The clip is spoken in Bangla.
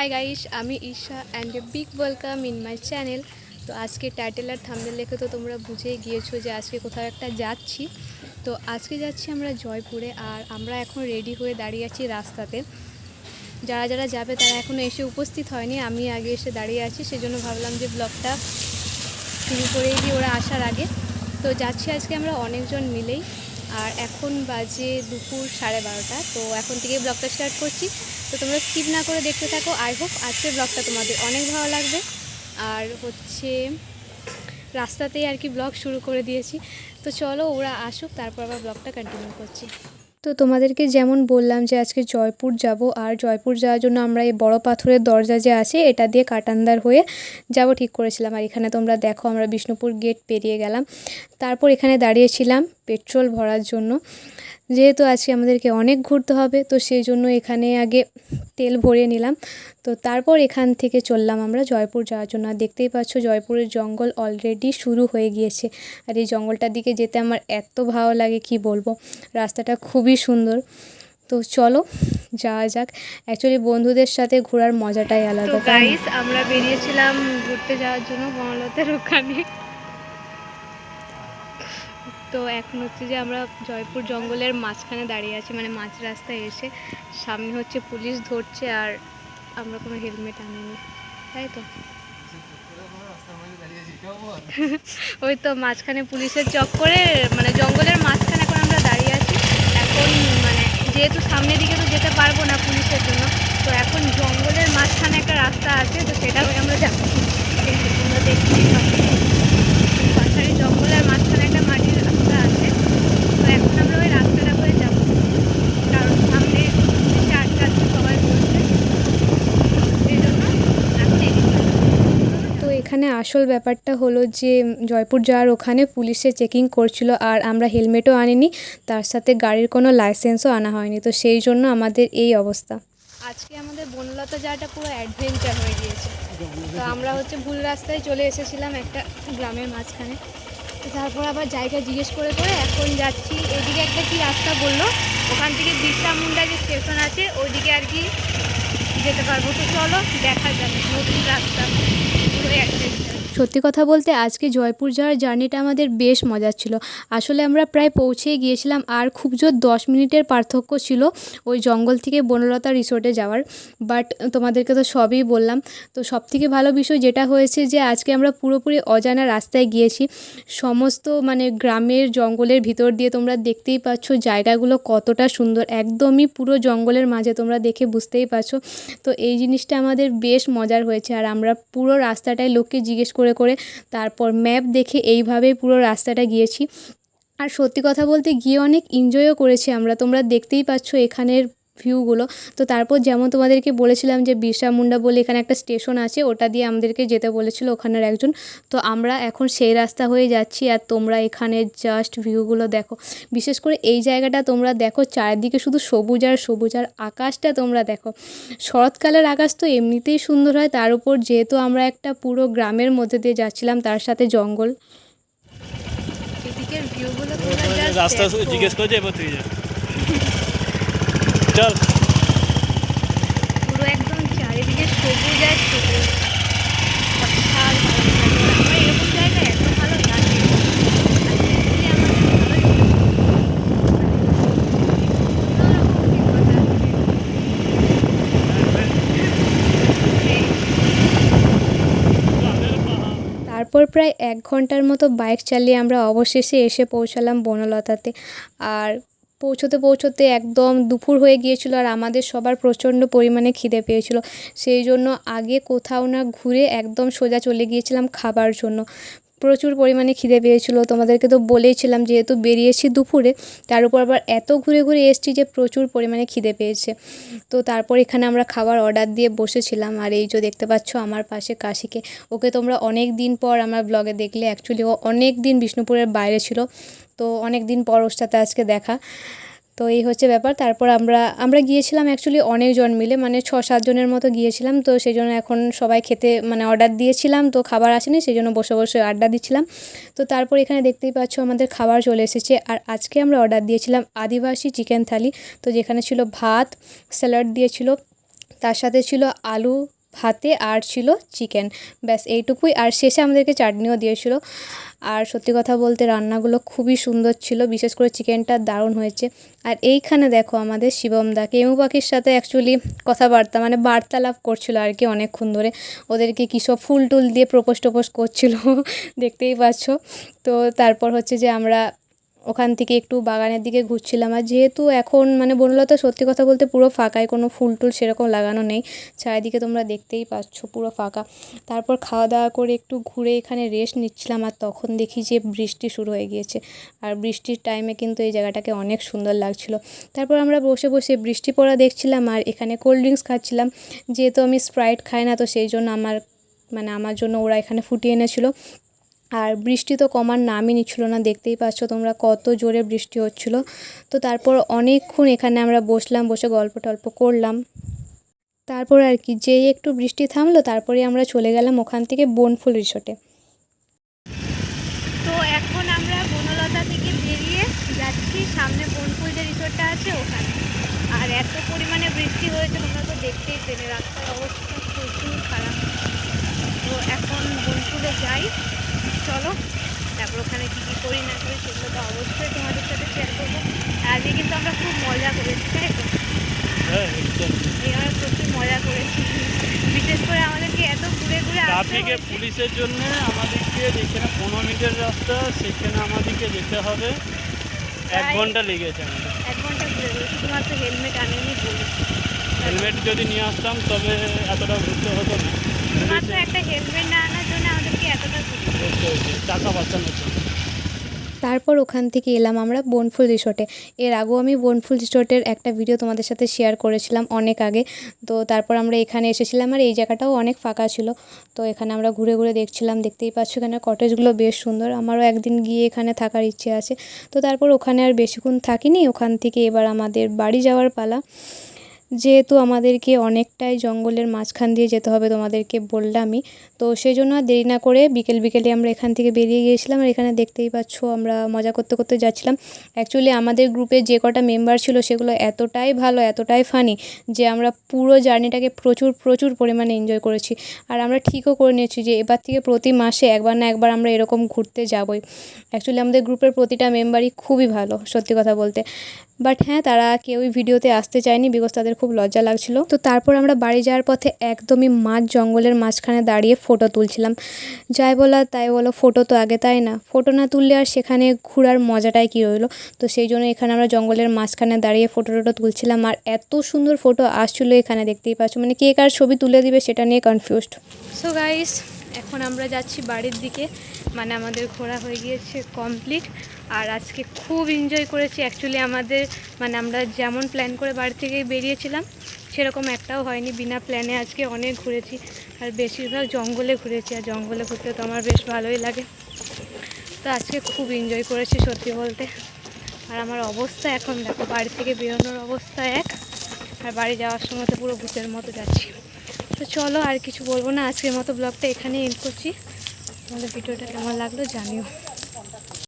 হাই গাইস আমি Isha and a big welcome in my channel তো আজকে টাইটেল আর থাম্বনেল দেখে তো তোমরা বুঝেই গিয়েছো যে আজকে কোথাও একটা যাচ্ছি। তো আজকে যাচ্ছি আমরা জয়পুরে আর আমরা এখন রেডি হয়ে দাঁড়িয়ে আছি রাস্তাতে। যারা যারা যাবে তারা এখনও এসে উপস্থিত হয়নি, আমি আগে এসে দাঁড়িয়ে আছি, সেজন্য ভাবলাম যে ব্লগটা শুরু করে দিই ওরা আসার আগে। তো যাচ্ছি আজকে আমরা অনেকজন মিলেই, আর এখন বাজে দুপুর সাড়ে বারোটা, তো এখন থেকে ব্লগটা স্টার্ট করছি। তো তোমরা স্কিপ না করে দেখতে থাকো আই হোপ আজকের ব্লগটা তোমাদের অনেক ভালো লাগবে। আর হচ্ছে রাস্তাতেই আর কি ব্লগ শুরু করে দিয়েছি। তো চলো ওরা আসুক, তারপর আবার ব্লগটা কন্টিনিউ করছি। তো তোমাদেরকে যেমন বললাম যে আজকে জয়পুর যাব, আর জয়পুর যাওয়ার জন্য আমরা এই বড় পাথরের দরজা যে আছে, এটা দিয়ে কাটান্দার হয়ে যাব ঠিক করেছিলাম। আর এখানে তোমরা দেখো আমরা বিষ্ণুপুর গেট পেরিয়ে গেলাম। তারপর এখানে দাঁড়িয়েছিলাম। পেট্রোল ভরার জন্য। যেহেতু আজকে আমাদেরকে অনেক ঘুরতে হবে তো সেই জন্য এখানে আগে তেল ভরিয়ে নিলাম। তো তারপর এখান থেকে চললাম আমরা জয়পুর যাওয়ার জন্য। আর দেখতেই পাচ্ছ জয়পুরের জঙ্গল অলরেডি শুরু হয়ে গিয়েছে। আর এই জঙ্গলটার দিকে যেতে আমার এত ভালো লাগে কি বলব? রাস্তাটা খুবই সুন্দর। তো চলো যাওয়া যাক। অ্যাকচুয়ালি বন্ধুদের সাথে ঘোরার মজাটাই আলাদা গাইস আমরা বেরিয়েছিলাম ঘুরতে যাওয়ার জন্য বনলতার ওখানে। তো এখন হচ্ছে যে আমরা জয়পুর জঙ্গলের মাঝখানে দাঁড়িয়ে আছি মানে মাঝ রাস্তায় এসে। সামনে হচ্ছে পুলিশ ধরছে আর আমরা কোনো হেলমেট আনিনি, তাই তো? ওই তো মাঝখানে পুলিশের চক্করে মানে জঙ্গলের মাঝখানে এখন আমরা দাঁড়িয়ে আছি। এখন মানে যেহেতু সামনের দিকে তো যেতে পারব না পুলিশের জন্য, তো এখন জঙ্গলের মাঝখানে একটা রাস্তা আছে, তো সেটা আমরা যাব দেখতেই জঙ্গলের মাঝখানে একটা মাটির রাস্তা আছে তো এখন আমরা ওই রাস্তাটা করে যাব কারণ সামনে এসে আটকে আছে সবাই বলছে সেই জন্য এখন এদিকে তো এখানে আসল ব্যাপারটা হলো যে, জয়পুর যাওয়ার ওখানে পুলিশে চেকিং করছিল আর আমরা হেলমেটও আনিনি, তার সাথে গাড়ির কোনো লাইসেন্সও আনা হয়নি। তো সেই জন্য আমাদের এই অবস্থা। আজকে আমাদের বনলতা যাওয়াটা পুরো অ্যাডভেঞ্চার হয়ে গিয়েছে। তো আমরা হচ্ছে ভুল রাস্তায় চলে এসেছিলাম একটা গ্রামের মাঝখানে। তারপর আবার জায়গা জিজ্ঞেস করে করে এখন যাচ্ছি। এদিকে একটা কি রাস্তা বলল? ওখান থেকে বিরসা মুন্ডা যে স্টেশন আছে, ওইদিকে আর কি যেতে পারব। তো চলো, দেখা যাবে নতুন রাস্তা। পুরো অ্যাডভেঞ্চার সত্যি কথা বলতে আজকে জয়পুর যাওয়ার জার্নিটা আমাদের বেশ মজার ছিল। আসলে আমরা প্রায় পৌঁছেই গিয়েছিলাম, আর খুব জোর দশ মিনিটের পার্থক্য ছিল ওই জঙ্গল থেকে বনলতা রিসোর্টে যাওয়ার। বাট তোমাদেরকে তো সবই বললাম, তো সব থেকে ভালো বিষয় যেটা হয়েছে যে আজকে আমরা পুরোপুরি অজানা রাস্তায় গিয়েছি। সমস্ত মানে গ্রামের জঙ্গলের ভিতর দিয়ে তোমরা দেখতেই পাচ্ছ জায়গাগুলো কতটা সুন্দর, একদমই পুরো জঙ্গলের মাঝে তোমরা দেখে বুঝতেই পারছ। তো এই জিনিসটা আমাদের বেশ মজার হয়েছে, আর আমরা পুরো রাস্তাটায় লোককে জিজ্ঞেস করে করে করে তারপর ম্যাপ দেখে এইভাবেই পুরো রাস্তাটা গিয়েছি। আর সত্যি কথা বলতে গিয়ে অনেক এনজয়ও করেছি আমরা। তোমরা দেখতেই পাচ্ছ এখানের ভিউগুলো তো তারপর যেমন তোমাদেরকে বলেছিলাম যে বিরসা মুন্ডা বলে এখানে একটা স্টেশন আছে ওটা দিয়ে আমাদেরকে যেতে বলেছিল ওখানের একজন। তো আমরা এখন সেই রাস্তা হয়ে যাচ্ছি আর তোমরা এখানে জাস্ট ভিউগুলো দেখো। বিশেষ করে এই জায়গাটা তোমরা দেখো চারিদিকে শুধু সবুজ আর সবুজ আর আকাশটা তোমরা দেখো। শরৎকালের আকাশ তো এমনিতেই সুন্দর হয় তার উপর যেহেতু আমরা একটা পুরো গ্রামের মধ্যে দিয়ে যাচ্ছিলাম তার সাথে জঙ্গল। এদিকের ভিউগুলো তোমরা রাস্তা। জিজ্ঞেস করেছে এবার তুই যা চল। পুরো একদম চারিদিকে সবুজ আর সবুজ। বিশাল ভালো আমার এরকম জায়গা এত ভালো লাগে। আর actually আমাদের তারপর প্রায় এক ঘণ্টার মতো বাইক চালিয়ে আমরা অবশেষে এসে পৌঁছালাম বনলতাতে। আর পৌঁছোতে পৌঁছতে একদম দুপুর হয়ে গিয়েছিল আর আমাদের সবার প্রচণ্ড পরিমাণে খিদে পেয়েছিল। সেই জন্য আগে কোথাও না ঘুরে একদম সোজা চলে গিয়েছিলাম খাবার জন্য। প্রচুর পরিমাণে খিদে পেয়েছিল। তোমাদেরকে তো বলেইছিলাম যেহেতু বেরিয়েছি দুপুরে, তার উপর আবার এত ঘুরে ঘুরে এসেছি যে প্রচুর পরিমাণে খিদে পেয়েছে। তো তারপর এখানে আমরা খাবার অর্ডার দিয়ে বসেছিলাম, আর এই যে দেখতে পাচ্ছ আমার পাশে কাশিকে। ওকে তোমরা অনেক দিন পর আমার ব্লগে দেখলে অ্যাকচুয়ালি ও অনেক দিন বিষ্ণুপুরের বাইরে ছিল, তো অনেক দিন পর ওর সাথে আজকে দেখা। তো এই হচ্ছে ব্যাপার। তারপর আমরা আমরা গিয়েছিলাম অ্যাকচুয়ালি অনেকজন মিলে মানে ছ সাতজনের মতো গিয়েছিলাম। তো সেই জন্য এখন সবাই খেতে মানে অর্ডার দিয়েছিলাম, তো খাবার আসেনি, সেই জন্য বসে বসে আড্ডা দিচ্ছিলাম। তো তারপর এখানে দেখতেই পাচ্ছ আমাদের খাবার চলে এসেছে। আর আজকে আমরা অর্ডার দিয়েছিলাম আদিবাসী চিকেন থালি। তো যেখানে ছিল ভাত স্যালাড দিয়েছিল, তার সাথে ছিল আলু ভাতে আর ছিল চিকেন। ব্যাস, এইটুকুই। আর শেষে আমাদেরকে চাটনিও দিয়েছিল। আর সত্যি কথা বলতে রান্নাগুলো খুবই সুন্দর ছিল। বিশেষ করে চিকেনটা দারুণ হয়েছে। আর এইখানে দেখো আমাদের শিবমদা কেমু পাখির সাথে অ্যাকচুয়ালি কথাবার্তা মানে বার্তালাপ করছিল আর কি অনেকক্ষণ ধরে। ওদেরকে কী সব ফুল টুল দিয়ে প্রপোজ টোপোজ করছিল, দেখতেই পাচ্ছ। তো তারপর হচ্ছে যে আমরা ওখান থেকে একটু বাগানের দিকে ঘুরছিলাম। আর যেহেতু এখন মানে বনলতা সত্যি কথা বলতে পুরো ফাঁকায়, কোনো ফুল টুল সেরকম লাগানো নেই। চারিদিকে তোমরা দেখতেই পাচ্ছ পুরো ফাঁকা। তারপর খাওয়া দাওয়া করে একটু ঘুরে এখানে রেস্ট নিচ্ছিলাম আর তখন দেখি যে বৃষ্টি শুরু হয়ে গিয়েছে। আর বৃষ্টির টাইমে কিন্তু এই জায়গাটাকে অনেক সুন্দর লাগছিল। তারপর আমরা বসে বসে বৃষ্টি পড়া দেখছিলাম আর এখানে কোল্ড ড্রিঙ্কস খাচ্ছিলাম। যেহেতু আমি স্প্রাইট খাই না, তো সেই জন্য আমার মানে আমার জন্য ওরা এখানে ফুটিয়ে এনেছিল। আর বৃষ্টি তো কমার নামই নিচ্ছিল না, দেখতেই পাচ্ছ তোমরা কত জোরে বৃষ্টি হচ্ছিল। তো তারপর অনেকক্ষণ এখানে আমরা বসলাম, বসে গল্প টল্প করলাম। তারপর আর কি, যেই একটু বৃষ্টি থামলো, তারপরে আমরা চলে গেলাম ওখান থেকে বনফুল রিসোর্টে। তো এখন আমরা বনলতা থেকে বেরিয়ে যাচ্ছি, সামনে বনফুল যে রিসোর্টটা আছে ওখানে। আর এত পরিমাণে বৃষ্টি হয়েছে, তোমরা তো দেখতেই পেলে রাস্তার অবস্থা প্রচুর খারাপ। তো এখন বনফুলে যাই। চলো তারপর ওখানে কী কী করি না করি সেগুলো তো অবশ্যই তোমাদের সাথে শেয়ার করব। আজকে কিন্তু আমরা খুব মজা করেছি তাই তো? হ্যাঁ এই আমরা প্রচুর মজা করেছি। বিশেষ করে আমাদেরকে এত ঘুরে ঘুরে ট্রাফিকে পুলিশের জন্য আমাদেরকে যেখানে পনেরো মিনিটের রাস্তা সেখানে আমাদেরকে যেতে হবে। এক ঘণ্টা লেগেছে আমাদের। এক ঘণ্টা ঘুরে ঘুরে শুধুমাত্র হেলমেট আনেনি বলে। হেলমেট যদি নিয়ে আসতাম তবে এতটা ঘুরতে হতো না। শুধুমাত্র একটা হেলমেট না আনার জন্য আমাদেরকে এতটা ঘুরতে টাকা তারপর ওখান থেকে এলাম আমরা বনফুল রিসোর্টে। এর আগেও আমি বনফুল রিসোর্টের একটা ভিডিও তোমাদের সাথে শেয়ার করেছিলাম অনেক আগে। তো তারপর আমরা এখানে এসেছিলাম আর এই জায়গাটাও অনেক ফাঁকা ছিল। তো এখানে আমরা ঘুরে ঘুরে দেখছিলাম, দেখতেই পাচ্ছ এখানে কটেজগুলো বেশ সুন্দর। আমারও একদিন গিয়ে এখানে থাকার ইচ্ছে আছে। তো তারপর ওখানে আর বেশিক্ষণ থাকিনি। ওখান থেকে এবার আমাদের বাড়ি যাওয়ার পালা। যেহেতু আমাদেরকে অনেকটাই জঙ্গলের মাঝখান দিয়ে যেতে হবে তোমাদেরকে বললামই, তো সেই জন্য আর দেরি না করে বিকেল বিকেলে আমরা এখান থেকে বেরিয়ে গিয়েছিলাম আর এখানে দেখতেই পাচ্ছ আমরা মজা করতে করতে যাচ্ছিলাম। অ্যাকচুয়ালি আমাদের গ্রুপে যে কটা মেম্বার ছিল সেগুলো এতটাই ভালো, এতটাই ফানি যে আমরা পুরো জার্নিটাকে প্রচুর প্রচুর পরিমাণে এনজয় করেছি। আর আমরা ঠিকও করে নিয়েছি যে এবার থেকে প্রতি মাসে একবার না একবার আমরা এরকম ঘুরতে যাবই। অ্যাকচুয়ালি আমাদের গ্রুপের প্রতিটা মেম্বারই খুবই ভালো, সত্যি কথা বলতে। বাট হ্যাঁ তারা কেউই ভিডিওতে আসতে চায়নি বিকজ তাদের খুব লজ্জা লাগছিল। তো তারপর আমরা বাড়ি যাওয়ার পথে একদমই মাঝ জঙ্গলের মাঝখানে দাঁড়িয়ে ফটো তুলছিলাম। যাই বলা তাই বলো ফটো তো আগে তাই না। ফটো না তুললে আর সেখানে ঘোরার মজাটাই কী রইল? তো সেই জন্য এখানে আমরা জঙ্গলের মাঝখানে দাঁড়িয়ে ফটো টোটো তুলছিলাম। আর এত সুন্দর ফটো আসছিল এখানে, দেখতেই পাচ্ছ। মানে কে কার ছবি তুলে দিবে সেটা নিয়ে কনফিউজড সো গাইস এখন আমরা যাচ্ছি বাড়ির দিকে। মানে আমাদের ঘোরা হয়ে গিয়েছে কমপ্লিট আর আজকে খুব এনজয় করেছি। অ্যাকচুয়ালি আমাদের মানে আমরা যেমন প্ল্যান করে বাড়ি থেকে বেরিয়েছিলাম, সেরকম একটাও হয়নি। বিনা প্ল্যানে আজকে অনেক ঘুরেছি। আর বেশিরভাগ জঙ্গলে ঘুরেছি। আর জঙ্গলে ঘুরতে তো আমার বেশ ভালোই লাগে। তো আজকে খুব এনজয় করেছি সত্যি বলতে। আর আমার অবস্থা এখন দেখো, বাড়ি থেকে বেরোনোর অবস্থা এক। আর বাড়ি যাওয়ার সময় তো পুরো ভূতের মতো যাচ্ছি। তো চলো আর কিছু বলব না। আজকের মতো ব্লগটা এখানে এন্ড করছি। তোমাদের ভিডিওটা কেমন লাগল জানিও।